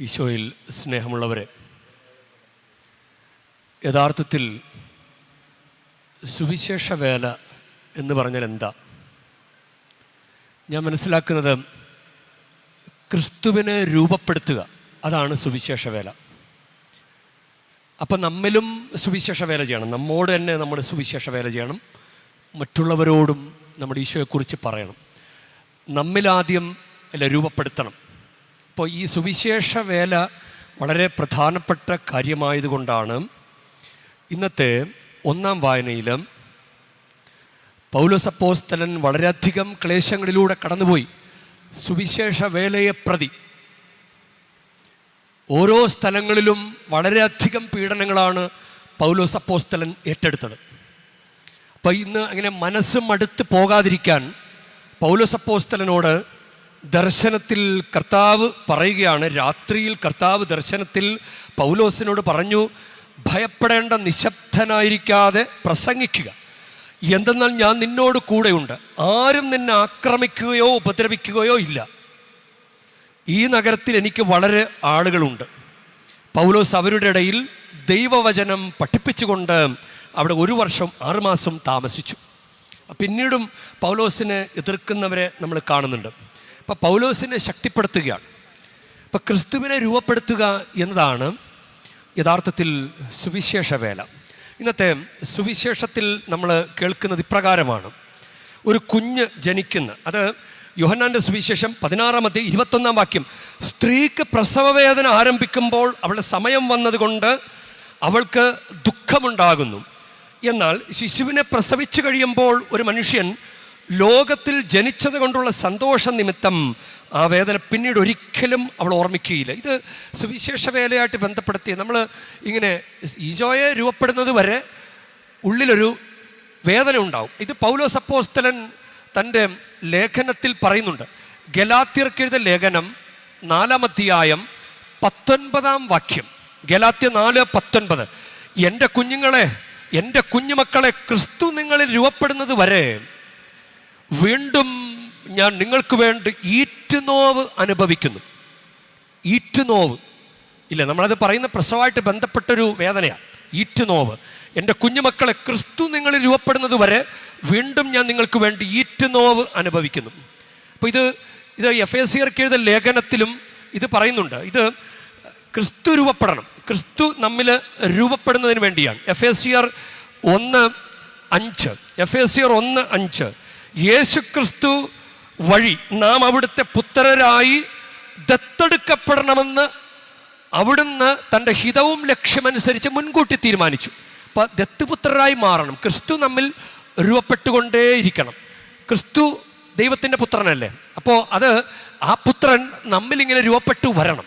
ഈശോയിൽ സ്നേഹമുള്ളവരെ യഥാർത്ഥത്തിൽ സുവിശേഷ വേല എന്ന് പറഞ്ഞാൽ എന്താ? ഞാൻ മനസ്സിലാക്കുന്നത് ക്രിസ്തുവിനെ രൂപപ്പെടുത്തുക അതാണ് സുവിശേഷ വേല. അപ്പം നമ്മിലും സുവിശേഷ വേല ചെയ്യണം. നമ്മോട് തന്നെ നമ്മൾ സുവിശേഷ വേല ചെയ്യണം. മറ്റുള്ളവരോടും നമ്മുടെ ഈശോയെക്കുറിച്ച് പറയണം. നമ്മിലാദ്യം അല്ല രൂപപ്പെടുത്തണം. അപ്പോൾ ഈ സുവിശേഷ വേല വളരെ പ്രധാനപ്പെട്ട കാര്യമായതുകൊണ്ടാണ് ഇന്നത്തെ ഒന്നാം വായനയിലും പൗലസപ്പോസ്തലൻ വളരെയധികം ക്ലേശങ്ങളിലൂടെ കടന്നുപോയി സുവിശേഷ വേലയെ പ്രതി. ഓരോ സ്ഥലങ്ങളിലും വളരെയധികം പീഡനങ്ങളാണ് പൗലോസപ്പോസ്തലൻ ഏറ്റെടുത്തത്. അപ്പോൾ ഇന്ന് അങ്ങനെ മനസ്സും അടുത്ത് പോകാതിരിക്കാൻ പൗലോസ് അപ്പോസ്തലനോട് ദർശനത്തിൽ കർത്താവ് പറയുകയാണ് രാത്രിയിൽ കർത്താവ് ദർശനത്തിൽ പൗലോസിനോട് പറഞ്ഞു ഭയപ്പെടേണ്ട നിശബ്ദനായിരിക്കാതെ പ്രസംഗിക്കുക. എന്തെന്നാൽ ഞാൻ നിന്നോട് കൂടെയുണ്ട്. ആരും നിന്നെ ആക്രമിക്കുകയോ ഉപദ്രവിക്കുകയോ ഇല്ല. ഈ നഗരത്തിൽ എനിക്ക് വളരെ ആളുകളുണ്ട്. പൗലോസ് അവരുടെ ഇടയിൽ ദൈവവചനം പഠിപ്പിച്ചുകൊണ്ട് അവിടെ ഒരു വർഷം ആറുമാസം താമസിച്ചു. പിന്നീടും പൗലോസിനെ എതിർക്കുന്നവരെ നമ്മൾ കാണുന്നുണ്ട്. അപ്പം പൗലോസിനെ ശക്തിപ്പെടുത്തുകയാണ് അപ്പം ക്രിസ്തുവിനെ രൂപപ്പെടുത്തുക എന്നതാണ് യഥാർത്ഥത്തിൽ സുവിശേഷ വേല. ഇന്നത്തെ സുവിശേഷത്തിൽ നമ്മൾ കേൾക്കുന്നത് ഇപ്രകാരമാണ്. ഒരു കുഞ്ഞ് ജനിക്കുന്ന. അത് യോഹന്നാന്റെ സുവിശേഷം പതിനാറാം അധ്യായം ഇരുപത്തൊന്നാം വാക്യം. സ്ത്രീക്ക് പ്രസവവേദന ആരംഭിക്കുമ്പോൾ അവളുടെ സമയം വന്നതുകൊണ്ട് അവൾക്ക് ദുഃഖമുണ്ടാകുന്നു. എന്നാൽ ശിശുവിനെ പ്രസവിച്ചു കഴിയുമ്പോൾ ഒരു മനുഷ്യൻ ലോകത്തിൽ ജനിച്ചത് കൊണ്ടുള്ള സന്തോഷ നിമിത്തം ആ വേദന പിന്നീട് ഒരിക്കലും അവൾ ഓർമ്മിക്കുകയില്ല. ഇത് സുവിശേഷ വേലയായിട്ട് ബന്ധപ്പെടുത്തി നമ്മൾ ഇങ്ങനെ ഈജോയെ രൂപപ്പെടുന്നത് വരെ ഉള്ളിലൊരു വേദന ഉണ്ടാവും. ഇത് പൗലോസ് അപ്പോസ്തലൻ തന്റെ ലേഖനത്തിൽ പറയുന്നുണ്ട്. ഗലാത്തിർക്കെഴുത ലേഖനം നാലാം അധ്യായം പത്തൊൻപതാം വാക്യം. ഗലാത്യ നാല് പത്തൊൻപത്. എന്റെ കുഞ്ഞുങ്ങളെ എന്റെ കുഞ്ഞുമക്കളെ ക്രിസ്തു നിങ്ങളിൽ രൂപപ്പെടുന്നത് വരെ വീണ്ടും ഞാൻ നിങ്ങൾക്ക് വേണ്ടി ഈറ്റുനോവ് അനുഭവിക്കുന്നു. ഈറ്റുനോവ്. ഇല്ല നമ്മളത് പറയുന്ന പ്രസവമായിട്ട് ബന്ധപ്പെട്ടൊരു വേദനയാണ് ഈറ്റുനോവ്. എന്റെ കുഞ്ഞുമക്കളെ ക്രിസ്തു നിങ്ങളിൽ രൂപപ്പെടുന്നത് വരെ വീണ്ടും ഞാൻ നിങ്ങൾക്ക് വേണ്ടി ഈറ്റുനോവ് അനുഭവിക്കുന്നു. അപ്പോൾ ഇത് ഇത് എഫ് എസ് സിയർക്ക് എഴുത ലേഖനത്തിലും ഇത് പറയുന്നുണ്ട്. ഇത് ക്രിസ്തു രൂപപ്പെടണം. ക്രിസ്തു നമ്മിൽ രൂപപ്പെടുന്നതിന് വേണ്ടിയാണ്. എഫ് എസ് സിയർ ഒന്ന് അഞ്ച്. എഫ് എസ് സിയർ ഒന്ന് അഞ്ച്. യേശു ക്രിസ്തു വഴി നാം അവിടുത്തെ പുത്രരായി ദത്തെടുക്കപ്പെടണമെന്ന് അവിടുന്ന് തന്റെ ഹിതവും ലക്ഷ്യമനുസരിച്ച് മുൻകൂട്ടി തീരുമാനിച്ചു. അപ്പം ദത്തുപുത്രരായി മാറണം. ക്രിസ്തു നമ്മിൽ രൂപപ്പെട്ടുകൊണ്ടേയിരിക്കണം. ക്രിസ്തു ദൈവത്തിന്റെ പുത്രനല്ലേ? അപ്പോൾ അത് ആ പുത്രൻ നമ്മിലിങ്ങനെ രൂപപ്പെട്ടു വരണം.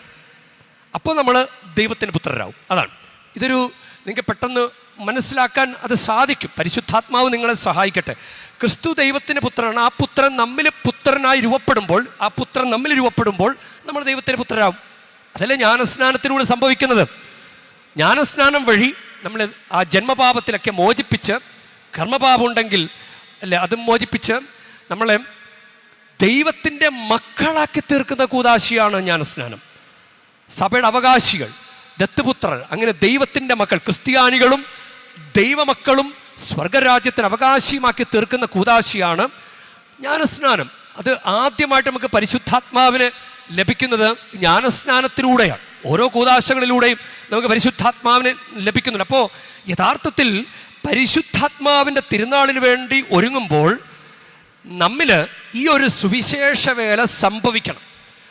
അപ്പോൾ നമ്മൾ ദൈവത്തിന്റെ പുത്രരാകും അതാണ്. ഇതൊരു നിങ്ങൾക്ക് പെട്ടെന്ന് മനസ്സിലാക്കാൻ അത് സാധിക്കും. പരിശുദ്ധാത്മാവ് നിങ്ങളെ സഹായിക്കട്ടെ. ക്രിസ്തു ദൈവത്തിന്റെ പുത്രനാണ്. ആ പുത്രൻ നമ്മിൽ പുത്രനായി രൂപപ്പെടുമ്പോൾ ആ പുത്രൻ നമ്മിൽ രൂപപ്പെടുമ്പോൾ നമ്മൾ ദൈവത്തിന്റെ പുത്രരാകും അതല്ലേ ജ്ഞാനസ്നാനത്തിലൂടെ സംഭവിക്കുന്നത്? ജ്ഞാനസ്നാനം വഴി നമ്മൾ ആ ജന്മപാപത്തിലൊക്കെ മോചിപ്പിച്ച് കർമ്മപാപം ഉണ്ടെങ്കിൽ അല്ലേ അതും മോചിപ്പിച്ച് നമ്മളെ ദൈവത്തിന്റെ മക്കളാക്കി തീർക്കുന്ന കൂതാശിയാണ് ജ്ഞാനസ്നാനം. സഭയുടെ അവകാശികൾ ദത്തുപുത്രർ അങ്ങനെ ദൈവത്തിന്റെ മക്കൾ ക്രിസ്ത്യാനികളും ദൈവമക്കളും സ്വർഗരാജ്യത്തിന് അവകാശിയുമാക്കി തീർക്കുന്ന കൂതാശിയാണ് ജ്ഞാനസ്നാനം. അത് ആദ്യമായിട്ട് നമുക്ക് പരിശുദ്ധാത്മാവിന് ലഭിക്കുന്നത് ജ്ഞാനസ്നാനത്തിലൂടെയാണ്. ഓരോ കൂതാശകളിലൂടെയും നമുക്ക് പരിശുദ്ധാത്മാവിന് ലഭിക്കുന്നുണ്ട്. അപ്പോൾ യഥാർത്ഥത്തിൽ പരിശുദ്ധാത്മാവിന്റെ തിരുനാളിന് വേണ്ടി ഒരുങ്ങുമ്പോൾ നമ്മിൽ ഈ ഒരു സുവിശേഷ വേല സംഭവിക്കണം.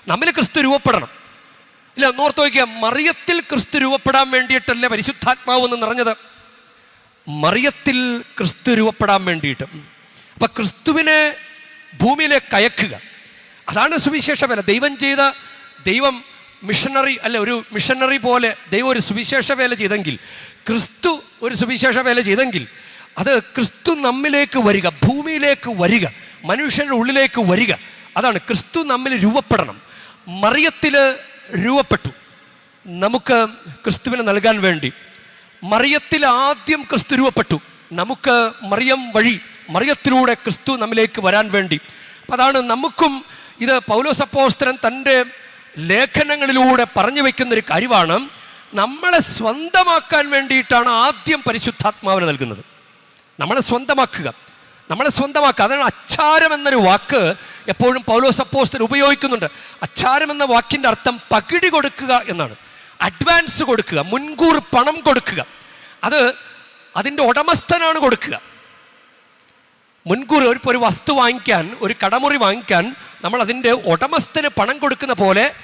നമ്മിൽ ക്രിസ്തു രൂപപ്പെടണം. ഇല്ല നോർത്ത് നോക്കിയാൽ മറിയത്തിൽ ക്രിസ്തു രൂപപ്പെടാൻ വേണ്ടിയിട്ടല്ലേ പരിശുദ്ധാത്മാവ് എന്ന് നിറഞ്ഞത്? മറിയത്തിൽ ക്രിസ്തു രൂപപ്പെടാൻ വേണ്ടിയിട്ട്. അപ്പം ക്രിസ്തുവിനെ ഭൂമിയിലേക്ക് കയക്കുക അതാണ് സുവിശേഷ വേല ദൈവം ചെയ്ത ദൈവം മിഷണറി അല്ല ഒരു മിഷണറി പോലെ ദൈവം ഒരു സുവിശേഷ വേല ചെയ്തെങ്കിൽ ക്രിസ്തു ഒരു സുവിശേഷ വേല ചെയ്തെങ്കിൽ അത് ക്രിസ്തു നമ്മിലേക്ക് വരിക ഭൂമിയിലേക്ക് വരിക മനുഷ്യരുടെ ഉള്ളിലേക്ക് വരിക. അതാണ് ക്രിസ്തു നമ്മിൽ രൂപപ്പെടണം. മറിയത്തിൽ രൂപപ്പെട്ടു. നമുക്ക് ക്രിസ്തുവിനെ നൽകാൻ വേണ്ടി മറിയത്തിൽ ആദ്യം ക്രിസ്തു രൂപപ്പെട്ടു. നമുക്ക് മറിയം വഴി മറിയത്തിലൂടെ ക്രിസ്തു നമ്മിലേക്ക് വരാൻ വേണ്ടി. അപ്പം അതാണ് നമുക്കും ഇത് പൗലോസപ്പോസ്തരൻ തന്റെ ലേഖനങ്ങളിലൂടെ പറഞ്ഞു വയ്ക്കുന്ന ഒരു കാര്യമാണ്. നമ്മളെ സ്വന്തമാക്കാൻ വേണ്ടിയിട്ടാണ് ആദ്യം പരിശുദ്ധാത്മാവിനെ നൽകുന്നത്. നമ്മളെ സ്വന്തമാക്കുക. നമ്മളെ സ്വന്തമാക്കുക. അതാണ് അച്ചാരം എന്നൊരു വാക്ക് എപ്പോഴും പൗലോസ് അപ്പോസ്തലൻ ഉപയോഗിക്കുന്നുണ്ട്. അച്ചാരം എന്ന വാക്കിന്റെ അർത്ഥം പകിടി കൊടുക്കുക എന്നാണ്. അഡ്വാൻസ് കൊടുക്കുക മുൻകൂർ പണം കൊടുക്കുക. അത് അതിന്റെ ഉടമസ്ഥനാണ് കൊടുക്കുക. മുൻകൂർ ഒരു ഒരു വസ്തു വാങ്ങിക്കാൻ ഒരു കടമുറി വാങ്ങിക്കാൻ നമ്മൾ അതിന്റെ ഉടമസ്ഥന് പണം കൊടുക്കുന്ന പോലെ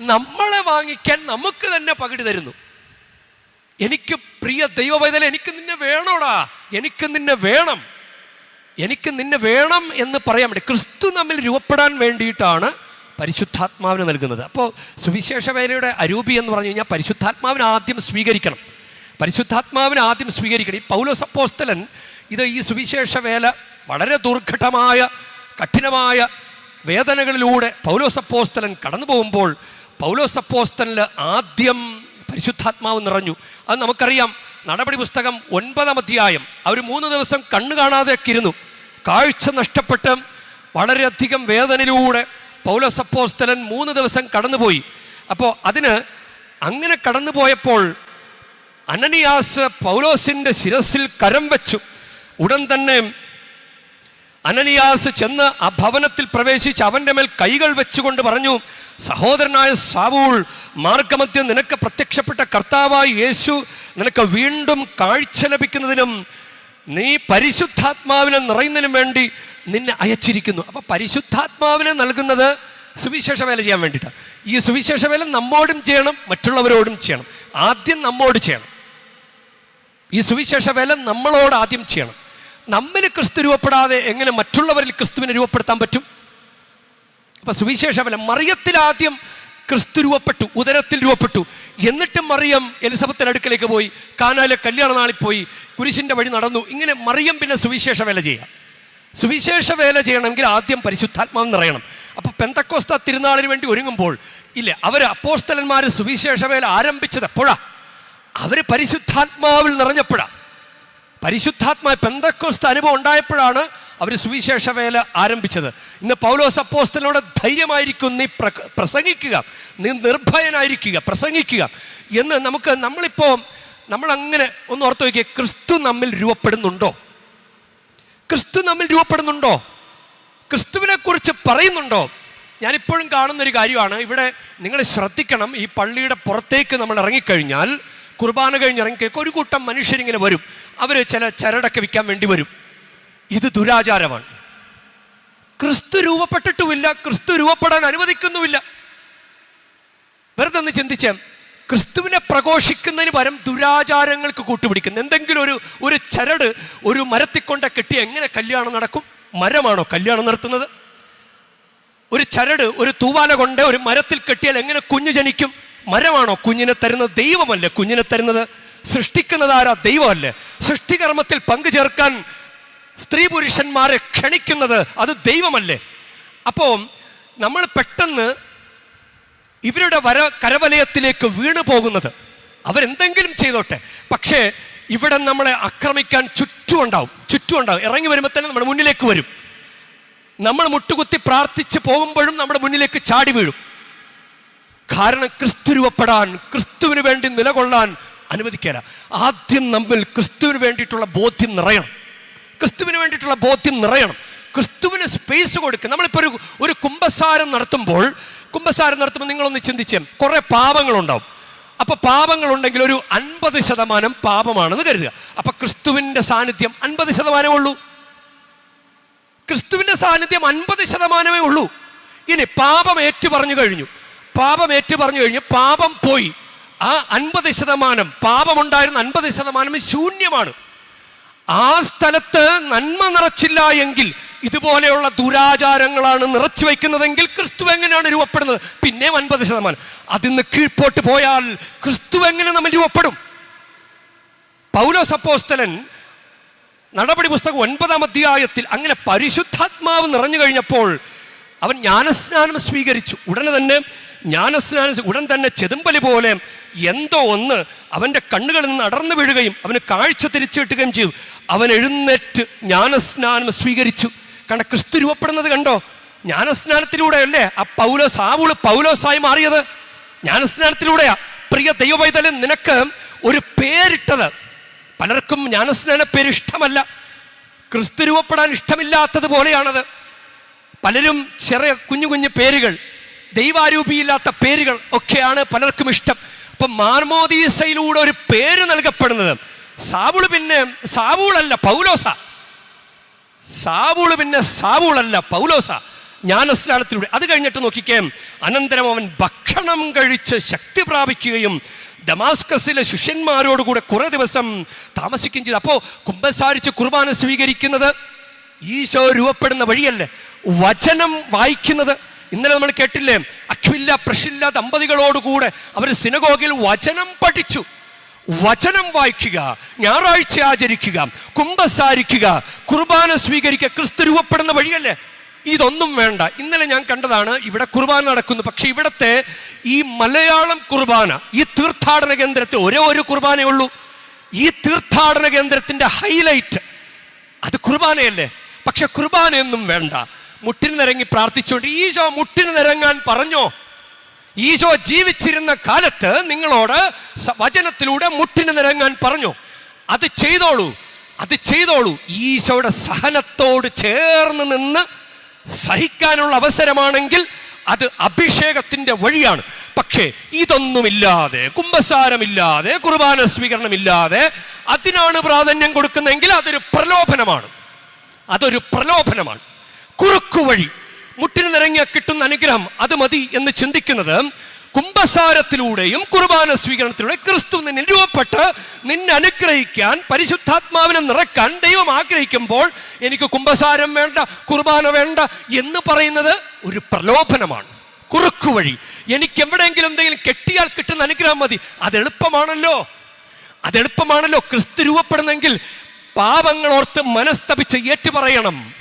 നമ്മളെ വാങ്ങിക്കാൻ നമുക്ക് തന്നെ പകിടി തരുന്നു. എനിക്ക് പ്രിയ ദൈവവൈതല എനിക്ക് നിന്നെ വേണോടാ എനിക്ക് നിന്നെ വേണം എനിക്ക് നിന്നെ വേണം എന്ന് പറയാൻ വേണ്ടി ക്രിസ്തു നമ്മിൽ രൂപപ്പെടാൻ വേണ്ടിയിട്ടാണ് പരിശുദ്ധാത്മാവിന് നൽകുന്നത്. അപ്പോൾ സുവിശേഷ വേലയുടെ അരൂപി എന്ന് പറഞ്ഞു കഴിഞ്ഞാൽ പരിശുദ്ധാത്മാവിനെ ആദ്യം സ്വീകരിക്കണം. പരിശുദ്ധാത്മാവിനെ ആദ്യം സ്വീകരിക്കണം. ഈ പൗലോസ് അപ്പോസ്തലൻ ഇത് ഈ സുവിശേഷ വേല വളരെ ദുർഘടമായ കഠിനമായ വേദനകളിലൂടെ പൗലോസ് അപ്പോസ്തലൻ കടന്നു പോകുമ്പോൾ പൗലോസ് അപ്പോസ്തലിൽ ആദ്യം പരിശുദ്ധാത്മാവ് നിറഞ്ഞു. അത് നമുക്കറിയാം. നടപടി പുസ്തകം ഒൻപതാം അധ്യായം. അവർ മൂന്ന് ദിവസം കണ്ണു കാണാതെയൊക്കെ ഇരുന്നു. കാഴ്ച നഷ്ടപ്പെട്ട് വളരെയധികം വേദനയിലൂടെ പൗലോസ് അപ്പോസ്തലൻ മൂന്ന് ദിവസം കടന്നുപോയി. അപ്പോൾ അതിന് അങ്ങനെ കടന്നുപോയപ്പോൾ അനനിയാസ് പൗലോസിന്റെ ശിരസിൽ കരം വെച്ചു. ഉടൻ തന്നെ അനനിയാസ് ചെന്ന് ആ ഭവനത്തിൽ പ്രവേശിച്ച് അവന്റെ മേൽ കൈകൾ വെച്ചുകൊണ്ട് പറഞ്ഞു സഹോദരനായ സാവൂൾ മാർഗമധ്യം നിനക്ക് പ്രത്യക്ഷപ്പെട്ട കർത്താവായി യേശു നിനക്ക് വീണ്ടും കാഴ്ച ലഭിക്കുന്നതിനും നീ പരിശുദ്ധാത്മാവിനെ നിറയുന്നതിനും വേണ്ടി നിന്നെ അയച്ചിരിക്കുന്നു. അപ്പൊ പരിശുദ്ധാത്മാവിനെ നൽകുന്നത് സുവിശേഷ വേല ചെയ്യാൻ വേണ്ടിയിട്ടാണ് ഈ സുവിശേഷ വേല നമ്മോടും ചെയ്യണം മറ്റുള്ളവരോടും ചെയ്യണം. ആദ്യം നമ്മോട് ചെയ്യണം. ഈ സുവിശേഷ വേല നമ്മളോട് ആദ്യം ചെയ്യണം. നമ്മിൽ ക്രിസ്തു രൂപപ്പെടാതെ എങ്ങനെ മറ്റുള്ളവരിൽ ക്രിസ്തുവിനെ രൂപപ്പെടുത്താൻ പറ്റും? അപ്പൊ സുവിശേഷ വേല മറിയത്തിൽ ആദ്യം ക്രിസ്തു രൂപപ്പെട്ടു ഉദരത്തിൽ രൂപപ്പെട്ടു. എന്നിട്ട് മറിയം എലിസബത്തിന്റെ അടുക്കലേക്ക് പോയി കാനാലെ കല്യാണ നാളിൽ പോയി കുരിശിന്റെ വഴി നടന്നു. ഇങ്ങനെ മറിയം പിന്നെ സുവിശേഷ വേല ചെയ്യാം. സുവിശേഷ വേല ചെയ്യണമെങ്കിൽ ആദ്യം പരിശുദ്ധാത്മാവ് നിറയണം. അപ്പോൾ പെന്തക്കോസ്ത തിരുനാളിന് വേണ്ടി ഒരുങ്ങുമ്പോൾ ഇല്ല അവർ അപ്പോസ്തലന്മാർ സുവിശേഷ വേല ആരംഭിച്ചത് എപ്പോഴാ? അവർ പരിശുദ്ധാത്മാവിൽ നിറഞ്ഞപ്പോഴാണ് പരിശുദ്ധാത്മാ പെന്തക്കോസ്ത അനുഭവം ഉണ്ടായപ്പോഴാണ് അവർ സുവിശേഷ വേല ആരംഭിച്ചത്. ഇന്ന് പൗലോസ് അപ്പോസ്തലനോട് ധൈര്യമായിരിക്കും നീ പ്ര- പ്രസംഗിക്കുക നീ നിർഭയനായിരിക്കുക പ്രസംഗിക്കുക. എന്ന് നമുക്ക് നമ്മളിപ്പോൾ നമ്മളങ്ങനെ ഒന്ന് ഓർത്ത് വയ്ക്കുക ക്രിസ്തു നമ്മിൽ രൂപപ്പെടുന്നുണ്ടോ? ക്രിസ്തു നമ്മിൽ രൂപപ്പെടുന്നുണ്ടോ? ക്രിസ്തുവിനെക്കുറിച്ച് പറയുന്നുണ്ടോ? ഞാനിപ്പോഴും കാണുന്നൊരു കാര്യമാണ് ഇവിടെ നിങ്ങൾ ശ്രദ്ധിക്കണം ഈ പള്ളിയുടെ പുറത്തേക്ക് നമ്മൾ ഇറങ്ങിക്കഴിഞ്ഞാൽ കുർബാന കഴിഞ്ഞ് ഇറങ്ങിക്കഴിഞ്ഞാൽ ഒരു കൂട്ടം മനുഷ്യരിങ്ങനെ വരും. അവർ ചില ചരടൊക്കെ വിൽക്കാൻ വേണ്ടി വരും. ഇത് ദുരാചാരമാണ്. ക്രിസ്തു രൂപപ്പെട്ടിട്ടുമില്ല ക്രിസ്തു രൂപപ്പെടാൻ അനുവദിക്കുന്നുമില്ല. വെറുതെ ഒന്ന് ചിന്തിച്ചേ ക്രിസ്തുവിനെ പ്രഘോഷിക്കുന്നതിന് പരം ദുരാചാരങ്ങൾക്ക് കൂട്ടുപിടിക്കുന്നു. എന്തെങ്കിലും ഒരു ഒരു ചരട് ഒരു മരത്തിൽ കൊണ്ട് കെട്ടി എങ്ങനെ കല്യാണം നടക്കും? മരമാണോ കല്യാണം നടത്തുന്നത്? ഒരു ചരട് ഒരു തൂവാല കൊണ്ട് ഒരു മരത്തിൽ കെട്ടിയാൽ എങ്ങനെ കുഞ്ഞു ജനിക്കും? മരമാണോ കുഞ്ഞിനെ തരുന്നത്? ദൈവമല്ലേ കുഞ്ഞിനെ തരുന്നത്? സൃഷ്ടിക്കുന്നത് ആരാ ദൈവമല്ലേ? സൃഷ്ടികർമ്മത്തിൽ പങ്കുചേർക്കാൻ സ്ത്രീ പുരുഷന്മാരെ ക്ഷണിക്കുന്നത് അത് ദൈവമല്ലേ? അപ്പോൾ നമ്മൾ പെട്ടെന്ന് ഇവരുടെ വര കരവലയത്തിലേക്ക് വീണു പോകുന്നത്. അവരെന്തെങ്കിലും ചെയ്തോട്ടെ. പക്ഷേ ഇവിടെ നമ്മളെ ആക്രമിക്കാൻ ചുറ്റും ഉണ്ടാവും ചുറ്റും ഉണ്ടാവും ഇറങ്ങി വരുമ്പോൾ തന്നെ നമ്മുടെ മുന്നിലേക്ക് വരും. നമ്മൾ മുട്ടുകുത്തി പ്രാർത്ഥിച്ച് പോകുമ്പോഴും നമ്മുടെ മുന്നിലേക്ക് ചാടി വീഴും. കാരണം ക്രിസ്തു രൂപപ്പെടാൻ ക്രിസ്തുവിന് വേണ്ടി നിലകൊള്ളാൻ അനുവദിക്കാന ആദ്യം നമ്മിൽ ക്രിസ്തുവിന് വേണ്ടിയിട്ടുള്ള ബോധ്യം നിറയണം. ക്രിസ്തുവിന് വേണ്ടിയിട്ടുള്ള ബോധ്യം നിറയണം. ക്രിസ്തുവിന് സ്പേസ് കൊടുക്കുക. നമ്മളിപ്പോൾ ഒരു ഒരു കുംഭസാരം നടത്തുമ്പോൾ കുംഭസാരം നടത്തുമ്പോൾ നിങ്ങളൊന്ന് ചിന്തിച്ചേ കുറേ പാപങ്ങളുണ്ടാവും. അപ്പൊ പാപങ്ങളുണ്ടെങ്കിൽ ഒരു അൻപത് ശതമാനം പാപമാണെന്ന് കരുതുക. അപ്പൊ ക്രിസ്തുവിന്റെ സാന്നിധ്യം അൻപത് ശതമാനമേ ഉള്ളൂ. ക്രിസ്തുവിന്റെ സാന്നിധ്യം അൻപത് ശതമാനമേ ഉള്ളൂ. ഇനി പാപം ഏറ്റു പറഞ്ഞു കഴിഞ്ഞു. പാപം ഏറ്റു പറഞ്ഞു കഴിഞ്ഞു പാപം പോയി. ആ അൻപത് ശതമാനം പാപമുണ്ടായിരുന്ന അൻപത് ശതമാനം ശൂന്യമാണ്. ആ സ്ഥലത്ത് നന്മ നിറച്ചില്ല എങ്കിൽ ഇതുപോലെയുള്ള ദുരാചാരങ്ങളാണ് നിറച്ചു വയ്ക്കുന്നതെങ്കിൽ ക്രിസ്തു എങ്ങനെയാണ് രൂപപ്പെടുന്നത്? പിന്നെ അൻപത് ശതമാനം. അതിന്ന് കീഴ്പോട്ട് പോയാൽ ക്രിസ്തു എങ്ങനെ നമ്മൾ രൂപപ്പെടും? പൗലോസ് അപ്പോസ്തലൻ നടപടി പുസ്തകം ഒൻപതാം അധ്യായത്തിൽ അങ്ങനെ പരിശുദ്ധാത്മാവ് നിറഞ്ഞു കഴിഞ്ഞപ്പോൾ അവൻ ജ്ഞാനസ്നാനം സ്വീകരിച്ചു. ഉടനെ തന്നെ ജ്ഞാനസ്നാനം ഉടൻ തന്നെ ചെതുമ്പലി പോലെ എന്തോ ഒന്ന് അവന്റെ കണ്ണുകളിൽ നിന്ന് അടർന്നു വീഴുകയും അവന് കാഴ്ച തിരിച്ചു കിട്ടുകയും ചെയ്തു. അവൻ എഴുന്നേറ്റ് ജ്ഞാനസ്നാനം സ്വീകരിച്ചു. കാരണം ക്രിസ്തു രൂപപ്പെടുന്നത് കണ്ടോ? ജ്ഞാനസ്നാനത്തിലൂടെ അല്ലേ ആ പൗലോസ് ആവുൾ പൗലോസായി മാറിയത്. ജ്ഞാനസ്നാനത്തിലൂടെയാ. പ്രിയ ദൈവവൈതലൻ നിനക്ക് ഒരു പേരിട്ടത്. പലർക്കും ജ്ഞാനസ്നാന പേര് ഇഷ്ടമല്ല. ക്രിസ്തു രൂപപ്പെടാൻ ഇഷ്ടമില്ലാത്തതുപോലെയാണത് പലരും ചെറിയ കുഞ്ഞു കുഞ്ഞു പേരുകൾ ദൈവാരൂപിയില്ലാത്ത പേരുകൾ ഒക്കെയാണ് പലർക്കും ഇഷ്ടം. അപ്പം മാർമോദീസയിലൂടെ ഒരു പേര് നൽകപ്പെടുന്നത്. സാവുൾ പിന്നെ സാവൂളല്ല പൗലോസ. സാവൂൾ പിന്നെ സാവൂളല്ല പൗലോസ. ജ്ഞാനസ്നാനത്തിലൂടെ. അത് കഴിഞ്ഞിട്ട് നോക്കിക്കേ അനന്തരം അവൻ ഭക്ഷണം കഴിച്ച് ശക്തി പ്രാപിക്കുകയും ഡമാസ്കസിലെ ശിഷ്യന്മാരോടുകൂടെ കുറെ ദിവസം താമസിക്കുകയും ചെയ്തു. അപ്പോൾ കുമ്പസാരിച്ച് കുർബാന സ്വീകരിക്കുന്നത് ഈശോ രൂപപ്പെടുന്ന വഴിയല്ലേ? വചനം വായിക്കുന്നത്. ഇന്നലെ നമ്മൾ കേട്ടില്ലേ അഖില്ല പ്രഷില്ല ദമ്പതികളോടുകൂടെ അവർ സിനഗോഗിൽ വചനം പഠിച്ചു. വചനം വായിക്കുക ഞായറാഴ്ച ആചരിക്കുക കുംഭസാരിക്കുക കുർബാന സ്വീകരിക്കുക ക്രിസ്തു രൂപപ്പെടുന്ന വഴിയല്ലേ? ഇതൊന്നും വേണ്ട. ഇന്നലെ ഞാൻ കണ്ടതാണ് ഇവിടെ കുർബാന നടക്കുന്നു. പക്ഷെ ഇവിടത്തെ ഈ മലയാളം കുർബാന ഈ തീർത്ഥാടന കേന്ദ്രത്തിൽ ഒരേ ഒരു കുർബാനയേ ഉള്ളൂ. ഈ തീർത്ഥാടന കേന്ദ്രത്തിന്റെ ഹൈലൈറ്റ് അത് കുർബാനയല്ലേ? പക്ഷെ കുർബാനയൊന്നും വേണ്ട. മുട്ടിന് നിരങ്ങി പ്രാർത്ഥിച്ചുകൊണ്ട് ഈശോ മുട്ടിന് നിരങ്ങാൻ പറഞ്ഞോ? ഈശോ ജീവിച്ചിരുന്ന കാലത്ത് നിങ്ങളോട് വചനത്തിലൂടെ മുട്ടിന് നിരങ്ങാൻ പറഞ്ഞു. അത് ചെയ്തോളൂ. അത് ചെയ്തോളൂ. ഈശോയുടെ സഹനത്തോട് ചേർന്ന് നിന്ന് സഹിക്കാനുള്ള അവസരമാണെങ്കിൽ അത് അഭിഷേകത്തിന്റെ വഴിയാണ്. പക്ഷേ ഇതൊന്നുമില്ലാതെ കുംഭസാരമില്ലാതെ കുർബാന സ്വീകരണമില്ലാതെ അതിനാണ് പ്രാധാന്യം കൊടുക്കുന്നതെങ്കിൽ അതൊരു പ്രലോഭനമാണ്. അതൊരു പ്രലോഭനമാണ്. കുറുക്കു വഴി മുട്ടിന് നിറങ്ങിയ കിട്ടുന്ന അനുഗ്രഹം അത് മതി എന്ന് ചിന്തിക്കുന്നത് കുംഭസാരത്തിലൂടെയും കുർബാന സ്വീകരണത്തിലൂടെ ക്രിസ്തു നിന്നിൽ രൂപപ്പെട്ട് നിന്നെ അനുഗ്രഹിക്കാൻ പരിശുദ്ധാത്മാവിനെ നിറക്കാൻ ദൈവം ആഗ്രഹിക്കുമ്പോൾ എനിക്ക് കുംഭസാരം വേണ്ട കുർബാന വേണ്ട എന്ന് പറയുന്നത് ഒരു പ്രലോഭനമാണ്. കുറുക്കു വഴി. എനിക്ക് എവിടെയെങ്കിലും എന്തെങ്കിലും കെട്ടിയാൽ കിട്ടുന്ന അനുഗ്രഹം മതി. അതെളുപ്പമാണല്ലോ അതെളുപ്പമാണല്ലോ ക്രിസ്തു രൂപപ്പെടുന്നെങ്കിൽ പാപങ്ങളോർത്ത് മനസ്തപിച്ച് ഏറ്റുപറയണം.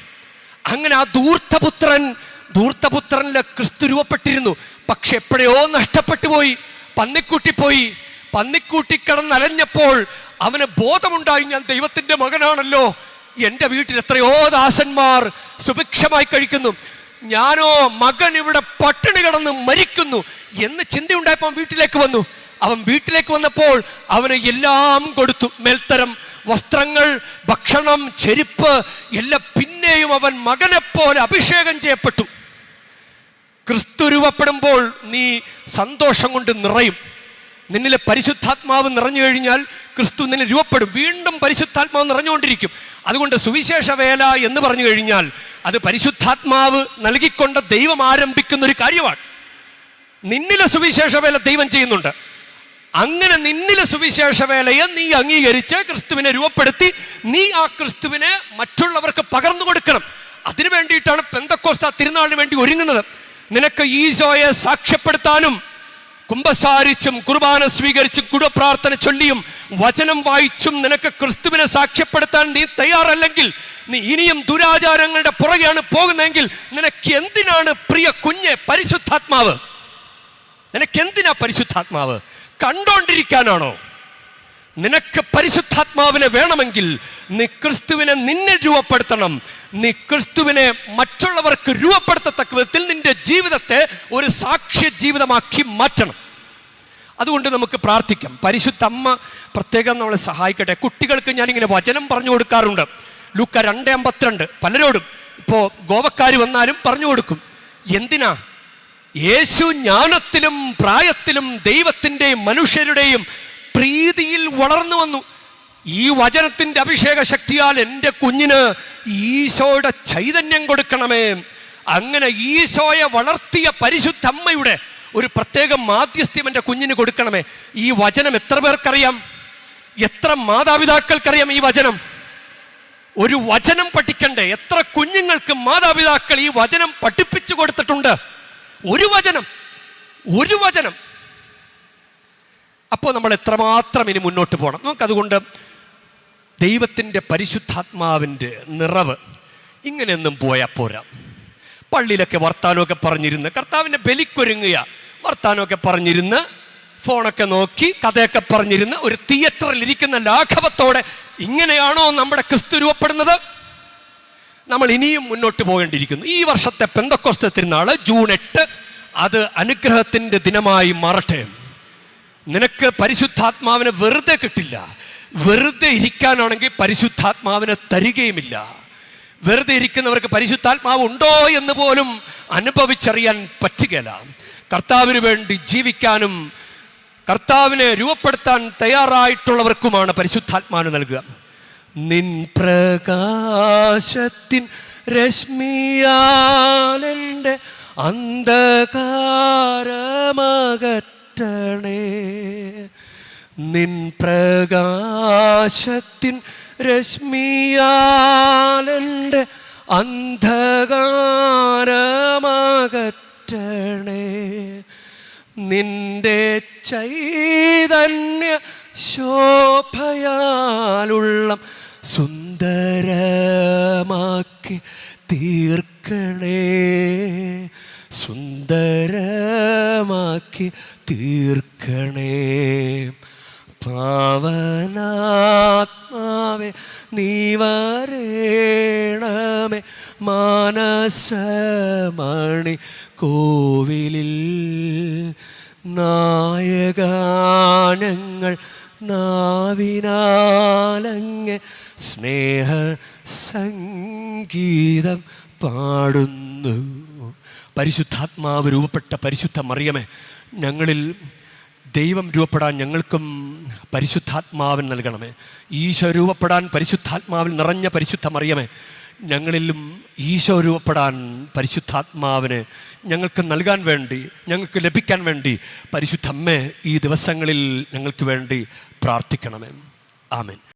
അങ്ങനെ ആ ധൂർത്തപുത്രൻ ധൂർത്തപുത്രനിലെ ക്രിസ്തു രൂപപ്പെട്ടിരുന്നു. പക്ഷെ എപ്പോഴയോ നഷ്ടപ്പെട്ടു പോയി പന്നിക്കൂട്ടി പോയി. പന്നിക്കൂട്ടി കിടന്നലഞ്ഞപ്പോൾ അവന് ബോധമുണ്ടായി ഞാൻ ദൈവത്തിന്റെ മകനാണല്ലോ. എന്റെ വീട്ടിൽ എത്രയോ ദാസന്മാർ സുഭിക്ഷമായി കഴിക്കുന്നു. ഞാനോ മകൻ ഇവിടെ പട്ടിണി കിടന്ന് മരിക്കുന്നു. എന്ന് ചിന്തയുണ്ടായപ്പോൾ വീട്ടിലേക്ക് വന്നു. അവൻ വീട്ടിലേക്ക് വന്നപ്പോൾ അവന് എല്ലാം കൊടുത്തു. മേൽത്തരം വസ്ത്രങ്ങൾ ഭക്ഷണം ചെരുപ്പ് എല്ലാം പിന്നെയും അവൻ മകനെപ്പോലെ അഭിഷേകം ചെയ്യപ്പെട്ടു. ക്രിസ്തു രൂപപ്പെടുമ്പോൾ നീ സന്തോഷം കൊണ്ട് നിറയും. നിന്നിലെ പരിശുദ്ധാത്മാവ് നിറഞ്ഞു കഴിഞ്ഞാൽ ക്രിസ്തു നിന്നെ രൂപപ്പെടും. വീണ്ടും പരിശുദ്ധാത്മാവ് നിറഞ്ഞുകൊണ്ടിരിക്കും. അതുകൊണ്ട് സുവിശേഷ വേല എന്ന് പറഞ്ഞു കഴിഞ്ഞാൽ അത് പരിശുദ്ധാത്മാവ് നൽകിക്കൊണ്ട് ദൈവം ആരംഭിക്കുന്ന ഒരു കാര്യമാണ്. നിന്നിലെ സുവിശേഷ വേല ദൈവം ചെയ്യുന്നുണ്ട്. അങ്ങനെ നിന്നിലെ സുവിശേഷ വേലയെ നീ അംഗീകരിച്ച് ക്രിസ്തുവിനെ രൂപപ്പെടുത്തി നീ ആ ക്രിസ്തുവിനെ മറ്റുള്ളവർക്ക് പകർന്നു കൊടുക്കണം. അതിനു വേണ്ടിയിട്ടാണ് പെന്തക്കോസ്ത തിരുനാളിന് വേണ്ടി ഒരുങ്ങുന്നത്. നിനക്ക് ഈശോയെ സാക്ഷ്യപ്പെടുത്താനും കുംഭസാരിച്ചും കുർബാന സ്വീകരിച്ചും കുടപ്രാർത്ഥന ചൊല്ലിയും വചനം വായിച്ചും നിനക്ക് ക്രിസ്തുവിനെ സാക്ഷ്യപ്പെടുത്താൻ നീ തയ്യാറല്ലെങ്കിൽ നീ ഇനിയും ദുരാചാരങ്ങളുടെ പുറകെയാണ് പോകുന്നതെങ്കിൽ നിനക്ക് എന്തിനാണ് പ്രിയ കുഞ്ഞെ പരിശുദ്ധാത്മാവ്? നിനക്ക് എന്തിനാ പരിശുദ്ധാത്മാവ്? കണ്ടോണ്ടിരിക്കാനാണോ? നിനക്ക് പരിശുദ്ധാത്മാവിനെ വേണമെങ്കിൽ നീ ക്രിസ്തുവിനെ നിന്നെ രൂപപ്പെടുത്തണം. നീ ക്രിസ്തുവിനെ മറ്റുള്ളവർക്ക് രൂപപ്പെടുത്തത്തക്ക വിധത്തിൽ നിന്റെ ജീവിതത്തെ ഒരു സാക്ഷ്യ ജീവിതമാക്കി മാറ്റണം. അതുകൊണ്ട് നമുക്ക് പ്രാർത്ഥിക്കാം. പരിശുദ്ധ അമ്മ പ്രത്യേകം നമ്മളെ സഹായിക്കട്ടെ. കുട്ടികൾക്ക് ഞാനിങ്ങനെ വചനം പറഞ്ഞു കൊടുക്കാറുണ്ട്. ലൂക്ക രണ്ട് അമ്പത്തിരണ്ട്. പലരോടും. ഇപ്പോൾ ഗോവക്കാർ വന്നാലും പറഞ്ഞു കൊടുക്കും. എന്തിനാ? യേശു ജ്ഞാനത്തിലും പ്രായത്തിലും ദൈവത്തിന്റെയും മനുഷ്യരുടെയും പ്രീതിയിൽ വളർന്നു വന്നു. ഈ വചനത്തിന്റെ അഭിഷേക ശക്തിയാൽ എന്റെ കുഞ്ഞിന് ഈശോയുടെ ചൈതന്യം കൊടുക്കണമേ. അങ്ങനെ ഈശോയെ വളർത്തിയ പരിശുദ്ധ അമ്മയുടെ ഒരു പ്രത്യേക മാധ്യസ്ഥ്യം എന്റെ കുഞ്ഞിന് കൊടുക്കണമേ. ഈ വചനം എത്ര പേർക്കറിയാം? എത്ര മാതാപിതാക്കൾക്കറിയാം ഈ വചനം? ഒരു വചനം പഠിക്കണ്ടേ? എത്ര കുഞ്ഞുങ്ങൾക്ക് മാതാപിതാക്കൾ ഈ വചനം പഠിപ്പിച്ചു കൊടുത്തിട്ടുണ്ട്? ഒരു വചനം ഒരു വചനം. അപ്പോൾ നമ്മൾ എത്രമാത്രം ഇനി മുന്നോട്ട് പോകണം നമുക്കതുകൊണ്ട് ദൈവത്തിന്റെ പരിശുദ്ധാത്മാവിന്റെ നിറവ് ഇങ്ങനെയൊന്നും പോയാൽ പോരാ. പള്ളിയിലൊക്കെ വർത്താനമൊക്കെ പറഞ്ഞിരുന്ന് കർത്താവിന്റെ ബലിക്കൊരുങ്ങുക. വർത്താനമൊക്കെ പറഞ്ഞിരുന്ന് ഫോണൊക്കെ നോക്കി കഥയൊക്കെ പറഞ്ഞിരുന്ന് ഒരു തിയേറ്ററിൽ ഇരിക്കുന്ന ലാഘവത്തോടെ ഇങ്ങനെയാണോ നമ്മുടെ ക്രിസ്തു രൂപപ്പെടുന്നത്? നമ്മൾ ഇനിയും മുന്നോട്ട് പോകേണ്ടിയിരിക്കുന്നു. ഈ വർഷത്തെ പെന്തക്കൊസ്ത തിരുനാൾ ജൂൺ എട്ട് അത് അനുഗ്രഹത്തിന്റെ ദിനമായി മാറട്ടെ. നിനക്ക് പരിശുദ്ധാത്മാവിനെ വെറുതെ കിട്ടില്ല. വെറുതെ ഇരിക്കാനാണെങ്കിൽ പരിശുദ്ധാത്മാവിനെ തരികയുമില്ല. വെറുതെ ഇരിക്കുന്നവർക്ക് പരിശുദ്ധാത്മാവ് ഉണ്ടോ എന്ന് പോലും അനുഭവിച്ചറിയാൻ പറ്റുകയില്ല. കർത്താവിന് വേണ്ടി ജീവിക്കാനും കർത്താവിനെ രൂപപ്പെടുത്താൻ തയ്യാറായിട്ടുള്ളവർക്കുമാണ് പരിശുദ്ധാത്മാവിന് നൽകുക. നിൻ പ്രകാശത്തിൻ രശ്മിയാലെന്റെ അന്ധകാരമകറ്റണേ. നിൻ പ്രകാശത്തിൻ രശ്മിയാലെന്റെ അന്ധകാരമകറ്റണേ. നിന്റെ ചൈതന്യ ശോഭയാലുള്ള സുന്ദരമാക്കി തീർക്കണേ. സുന്ദരമാക്കി തീർക്കണേ. പാവനാത്മാവേ നീ വരേണമേ. മാനസമണി കോവിലിൽ നായഗാനങ്ങൾ നാവിനാലങ്ങ് സ്നേഹ സംഗീതം പാടുന്നു. പരിശുദ്ധാത്മാവ് രൂപപ്പെട്ട പരിശുദ്ധ മറിയമേ ഞങ്ങളിൽ ദൈവം രൂപപ്പെടാൻ ഞങ്ങൾക്കും പരിശുദ്ധാത്മാവിൻ നൽകണമേ. ഈശോ രൂപപ്പെടാൻ പരിശുദ്ധാത്മാവിൽ നിറഞ്ഞ പരിശുദ്ധ മറിയമേ ഞങ്ങളിലും ഈശോ രൂപപ്പെടാൻ പരിശുദ്ധാത്മാവിന് ഞങ്ങൾക്ക് നൽകാൻ വേണ്ടി ഞങ്ങൾക്ക് ലഭിക്കാൻ വേണ്ടി പരിശുദ്ധമ്മേ ഈ ദിവസങ്ങളിൽ ഞങ്ങൾക്ക് വേണ്ടി പ്രാർത്ഥിക്കണമേ. ആമേൻ.